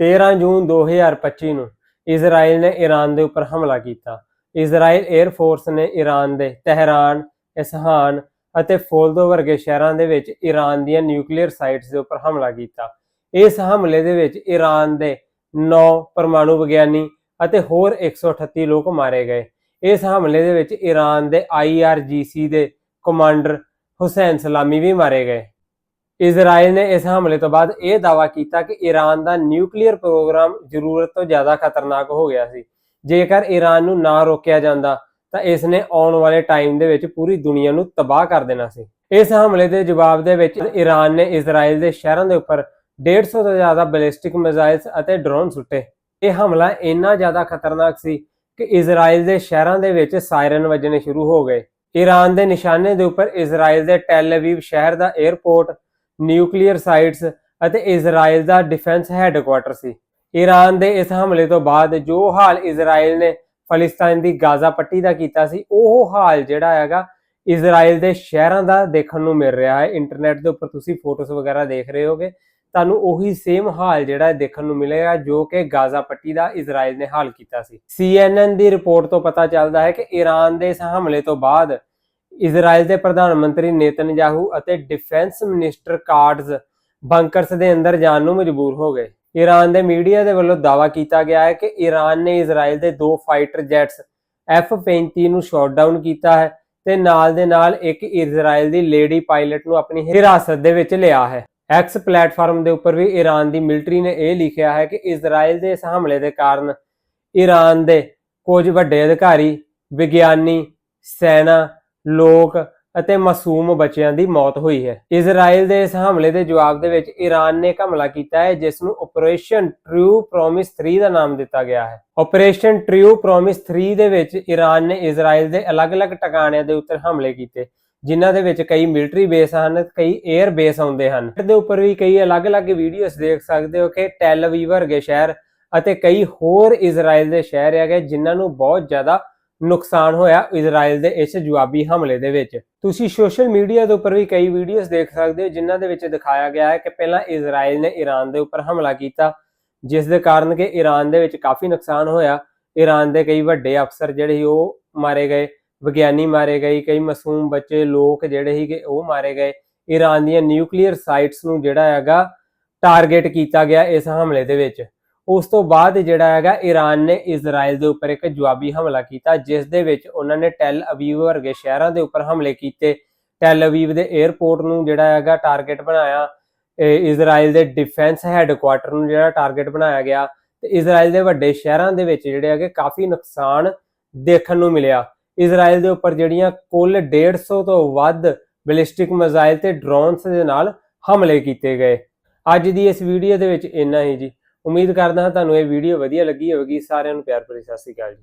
13 ਜੂਨ 2025 ਨੂੰ ਇਜ਼ਰਾਈਲ ਨੇ ਈਰਾਨ ਦੇ ਉੱਪਰ ਹਮਲਾ ਕੀਤਾ। ਇਜ਼ਰਾਈਲ 에ਅਰ ਫੋਰਸ ਨੇ ਈਰਾਨ ਦੇ ਤਹਿਰਾਨ, ਇਸਹਾਨ ਅਤੇ ਫੋਲਦੋ ਵਰਗੇ ਸ਼ਹਿਰਾਂ ਦੇ ਵਿੱਚ ਈਰਾਨ ਦੀਆਂ ਨਿਊਕਲੀਅਰ ਸਾਈਟਸ ਦੇ ਉੱਪਰ ਹਮਲਾ ਕੀਤਾ। ਇਸ ਹਮਲੇ ਦੇ ਵਿੱਚ ਈਰਾਨ ਦੇ 9 ਪਰਮਾਣੂ ਵਿਗਿਆਨੀ ਅਤੇ ਹੋਰ 138 ਲੋਕ ਮਾਰੇ ਗਏ। ਇਸ ਹਮਲੇ ਦੇ ਵਿੱਚ ਈਰਾਨ ਦੇ IRGC ਦੇ ਕਮਾਂਡਰ ਹੁਸੈਨ ਸਲਾਮੀ ਵੀ ਮਾਰੇ ਗਏ। ਇਜ਼ਰਾਈਲ ਨੇ ਇਸ ਹਮਲੇ ਤੋਂ ਬਾਅਦ ਇਹ ਦਾਅਵਾ ਕੀਤਾ ਕਿ ਈਰਾਨ ਦਾ ਨਿਊਕਲੀਅਰ ਪ੍ਰੋਗਰਾਮ ਜ਼ਰੂਰਤ ਤੋਂ ਜ਼ਿਆਦਾ ਖਤਰਨਾਕ ਹੋ ਗਿਆ ਸੀ। ਜੇਕਰ ਈਰਾਨ ਨੂੰ ਨਾ ਰੋਕਿਆ ਜਾਂਦਾ, ਤਾਂ ਇਸ ਨੇ ਆਉਣ ਵਾਲੇ ਟਾਈਮ ਦੇ ਵਿੱਚ ਪੂਰੀ ਦੁਨੀਆ ਨੂੰ ਤਬਾਹ ਕਰ ਦੇਣਾ ਸੀ। ਇਸ ਹਮਲੇ ਦੇ ਜਵਾਬ ਦੇ ਵਿੱਚ ਈਰਾਨ ਨੇ ਇਜ਼ਰਾਈਲ ਦੇ ਸ਼ਹਿਰਾਂ ਦੇ ਉੱਪਰ 150 ਤੋਂ ਜ਼ਿਆਦਾ ਬੈਲਿਸਟਿਕ ਮਿਜ਼ਾਈਲਸ ਅਤੇ ਡਰੋਨ ਸੁੱਟੇ। ਇਹ ਹਮਲਾ ਇੰਨਾ ਜ਼ਿਆਦਾ ਖਤਰਨਾਕ ਸੀ ਕਿ ਇਜ਼ਰਾਈਲ ਦੇ ਸ਼ਹਿਰਾਂ ਦੇ ਵਿੱਚ ਸਾਇਰਨ ਵੱਜਣੇ ਸ਼ੁਰੂ ਹੋ ਗਏ। ਈਰਾਨ ਦੇ ਨਿਸ਼ਾਨੇ ਦੇ ਉੱਪਰ ਇਜ਼ਰਾਈਲ ਦੇ ਟੈਲ ਅਵੀਵ ਸ਼ਹਿਰ ਦਾ 에ਅਰਪੋਰਟ ਨਿਊਕਲੀਅਰ ਸਾਈਟਸ ਅਤੇ ਇਜ਼ਰਾਈਲ ਦਾ ਡਿਫੈਂਸ ਹੈੱਡਕੁਆਰਟਰ ਸੀ। ਈਰਾਨ ਦੇ ਇਸ ਹਮਲੇ ਤੋਂ ਬਾਅਦ ਜੋ ਹਾਲ ਇਜ਼ਰਾਈਲ ਨੇ ਫਲਸਤੀਨ ਦੀ ਗਾਜ਼ਾ ਪੱਟੀ ਦਾ ਕੀਤਾ ਸੀ, ਉਹ ਹਾਲ ਜਿਹੜਾ ਹੈਗਾ ਇਜ਼ਰਾਈਲ ਦੇ ਸ਼ਹਿਰਾਂ ਦਾ ਦੇਖਣ ਨੂੰ ਮਿਲ ਰਿਹਾ ਹੈ। ਇੰਟਰਨੈਟ ਦੇ ਉੱਪਰ ਤੁਸੀਂ ਫੋਟੋਸ ਵਗੈਰਾ ਦੇਖ ਰਹੇ ਹੋਗੇ, ਤੁਹਾਨੂੰ ਉਹੀ ਸੇਮ ਹਾਲ ਜਿਹੜਾ ਦੇਖਣ ਨੂੰ ਮਿਲੇਗਾ ਜੋ ਕਿ ਗਾਜ਼ਾ ਪੱਟੀ ਦਾ ਇਜ਼ਰਾਈਲ ਨੇ ਹਾਲ ਕੀਤਾ ਸੀ। CNN ਦੀ ਰਿਪੋਰਟ ਤੋਂ ਪਤਾ ਚੱਲਦਾ ਹੈ ਕਿ ਈਰਾਨ ਦੇ ਇਸ ਹਮਲੇ ਤੋਂ ਬਾਅਦ ਇਜ਼ਰਾਈਲ ਦੇ ਪ੍ਰਧਾਨ ਮੰਤਰੀ ਨੇਤਨਯਾਹੂ ਅਤੇ ਡਿਫੈਂਸ ਮਿਨਿਸਟਰ ਕਾਰਡਸ ਬੰਕਰਸ ਦੇ ਅੰਦਰ ਜਾਣ ਨੂੰ ਮਜਬੂਰ ਹੋ ਗਏ। ਈਰਾਨ ਦੇ ਮੀਡੀਆ ਦੇ ਵੱਲੋਂ ਦਾਅਵਾ ਕੀਤਾ ਗਿਆ ਹੈ ਕਿ ਈਰਾਨ ਨੇ ਇਜ਼ਰਾਈਲ ਦੇ ਦੋ ਫਾਈਟਰ ਜੈਟਸ F-35 ਨੂੰ ਸ਼ਾਟ ਕੀਤਾ ਹੈ ਤੇ ਨਾਲ ਦੇ ਨਾਲ ਇੱਕ ਇਜ਼ਰਾਈਲ ਦੀ ਲੇਡੀ ਪਾਇਲਟ ਨੂੰ ਆਪਣੀ ਹਿਰਾਸਤ ਦੇ ਵਿੱਚ ਲਿਆ ਹੈ। ਐਕਸ ਪਲੇਟਫਾਰਮ ਦੇ ਉੱਪਰ ਵੀ ਈਰਾਨ ਦੀ ਮਿਲਟਰੀ ਨੇ ਇਹ ਲਿਖਿਆ ਹੈ ਕਿ ਇਜ਼ਰਾਈਲ ਦੇ ਇਸ ਹਮਲੇ ਦੇ ਕਾਰਨ ਈਰਾਨ ਦੇ ਕੁਝ ਵੱਡੇ ਅਧਿਕਾਰੀ, ਵਿਗਿਆਨੀ, ਸੈਨਾ ਲੋਕ ਅਤੇ ਮਾਸੂਮ ਬੱਚਿਆਂ ਦੀ ਮੌਤ ਹੋਈ ਹੈ। ਇਜ਼ਰਾਈਲ ਦੇ ਇਸ ਹਮਲੇ ਦੇ ਜਵਾਬ ਦੇ ਵਿੱਚ ਈਰਾਨ ਨੇ ਇੱਕ ਹਮਲਾ ਕੀਤਾ ਹੈ, ਜਿਸ ਨੂੰ ਆਪਰੇਸ਼ਨ ਟਰੂ ਪ੍ਰੋਮਿਸ 3 ਦਾ ਨਾਮ ਦਿੱਤਾ ਗਿਆ ਹੈ। ਆਪਰੇਸ਼ਨ ਟਰੂ ਪ੍ਰੋਮਿਸ 3 ਦੇ ਵਿੱਚ ਈਰਾਨ ਨੇ ਇਜ਼ਰਾਈਲ ਦੇ ਅਲੱਗ-ਅਲੱਗ ਟਿਕਾਣਿਆਂ ਦੇ ਉੱਤੇ ਹਮਲੇ ਕੀਤੇ, ਜਿਨ੍ਹਾਂ ਦੇ ਵਿੱਚ ਕਈ ਮਿਲਟਰੀ ਬੇਸ ਹਨ ਕਈ 에ਅਰ ਬੇਸ ਆਉਂਦੇ ਹਨ। ਦੇ ਉੱਪਰ ਵੀ ਕਈ ਅਲੱਗ-ਅਲੱਗ ਵੀਡੀਓਜ਼ ਦੇਖ ਸਕਦੇ ਹੋ ਕਿ ਟੈਲ ਅਵੀਵ ਵਰਗੇ ਸ਼ਹਿਰ ਅਤੇ ਕਈ ਹੋਰ ਇਜ਼ਰਾਈਲ ਦੇ ਸ਼ਹਿਰ ਹੈਗੇ, ਜਿਨ੍ਹਾਂ ਨੂੰ ਬਹੁਤ ਜ਼ਿਆਦਾ ਨੁਕਸਾਨ ਹੋਇਆ ਇਜ਼ਰਾਈਲ ਦੇ ਇਸ ਜਵਾਬੀ ਹਮਲੇ ਦੇ ਵਿੱਚ। ਤੁਸੀਂ ਸੋਸ਼ਲ ਮੀਡੀਆ ਦੇ ਉੱਪਰ ਵੀ ਕਈ ਵੀਡੀਓਜ਼ ਦੇਖ ਸਕਦੇ ਹੋ, ਜਿਨ੍ਹਾਂ ਦੇ ਵਿੱਚ ਦਿਖਾਇਆ ਗਿਆ ਹੈ ਕਿ ਪਹਿਲਾਂ ਇਜ਼ਰਾਈਲ ਨੇ ਈਰਾਨ ਦੇ ਉੱਪਰ ਹਮਲਾ ਕੀਤਾ, ਜਿਸ ਦੇ ਕਾਰਨ ਕਿ ਈਰਾਨ ਦੇ ਵਿੱਚ ਕਾਫੀ ਨੁਕਸਾਨ ਹੋਇਆ। ਈਰਾਨ ਦੇ ਕਈ ਵੱਡੇ ਅਫਸਰ ਜਿਹੜੇ ਸੀ, ਉਹ ਮਾਰੇ ਗਏ, ਵਿਗਿਆਨੀ ਮਾਰੇ ਗਏ, ਕਈ ਮਾਸੂਮ ਬੱਚੇ, ਲੋਕ ਜਿਹੜੇ ਸੀਗੇ, ਉਹ ਮਾਰੇ ਗਏ। ਈਰਾਨ ਦੀਆਂ ਨਿਊਕਲੀਅਰ ਸਾਈਟਸ ਨੂੰ ਜਿਹੜਾ ਹੈਗਾ, ਟਾਰਗੇਟ ਕੀਤਾ ਗਿਆ ਇਸ ਹਮਲੇ ਦੇ ਵਿੱਚ। ਉਸ ਤੋਂ ਬਾਅਦ ਜਿਹੜਾ ਹੈਗਾ ਈਰਾਨ ਨੇ ਇਜ਼ਰਾਈਲ ਦੇ ਉੱਪਰ ਇੱਕ ਜਵਾਬੀ ਹਮਲਾ ਕੀਤਾ, ਜਿਸ ਦੇ ਵਿੱਚ ਉਹਨਾਂ ਨੇ ਟੈਲ ਅਵੀਵ ਵਰਗੇ ਸ਼ਹਿਰਾਂ ਦੇ ਉੱਪਰ ਹਮਲੇ ਕੀਤੇ। ਟੈਲ ਅਵੀਵ ਦੇ 에ਅਰਪੋਰਟ ਨੂੰ ਜਿਹੜਾ ਹੈਗਾ ਟਾਰਗੇਟ ਬਣਾਇਆ ਇਹ ਇਜ਼ਰਾਈਲ ਦੇ ਡਿਫੈਂਸ ਹੈੱਡਕੁਆਰਟਰ ਨੂੰ ਜਿਹੜਾ ਟਾਰਗੇਟ ਬਣਾਇਆ ਗਿਆ, ਤੇ ਇਜ਼ਰਾਈਲ ਦੇ ਵੱਡੇ ਸ਼ਹਿਰਾਂ ਦੇ ਵਿੱਚ ਜਿਹੜੇ ਹੈਗੇ ਕਾਫੀ ਨੁਕਸਾਨ ਦੇਖਣ ਨੂੰ ਮਿਲਿਆ। ਇਜ਼ਰਾਈਲ ਦੇ ਉੱਪਰ ਜਿਹੜੀਆਂ ਕੁੱਲ 150 ਤੋਂ ਵੱਧ ਬੈਲਿਸਟਿਕ ਮਿਜ਼ਾਈਲ ਤੇ ਡਰੋਨਸ ਦੇ ਨਾਲ ਹਮਲੇ ਕੀਤੇ ਗਏ। ਅੱਜ ਦੀ ਇਸ ਵੀਡੀਓ ਦੇ ਵਿੱਚ ਇੰਨਾ ਹੀ ਜੀ। ਉਮੀਦ ਕਰਦਾ ਹਾਂ ਤੁਹਾਨੂੰ ਇਹ ਵੀਡੀਓ ਵਧੀਆ ਲੱਗੀ ਹੋਵੇਗੀ। ਸਾਰਿਆਂ ਨੂੰ ਪਿਆਰ ਭਰੀ ਸਤਿ ਸ਼੍ਰੀ ਅਕਾਲ ਜੀ।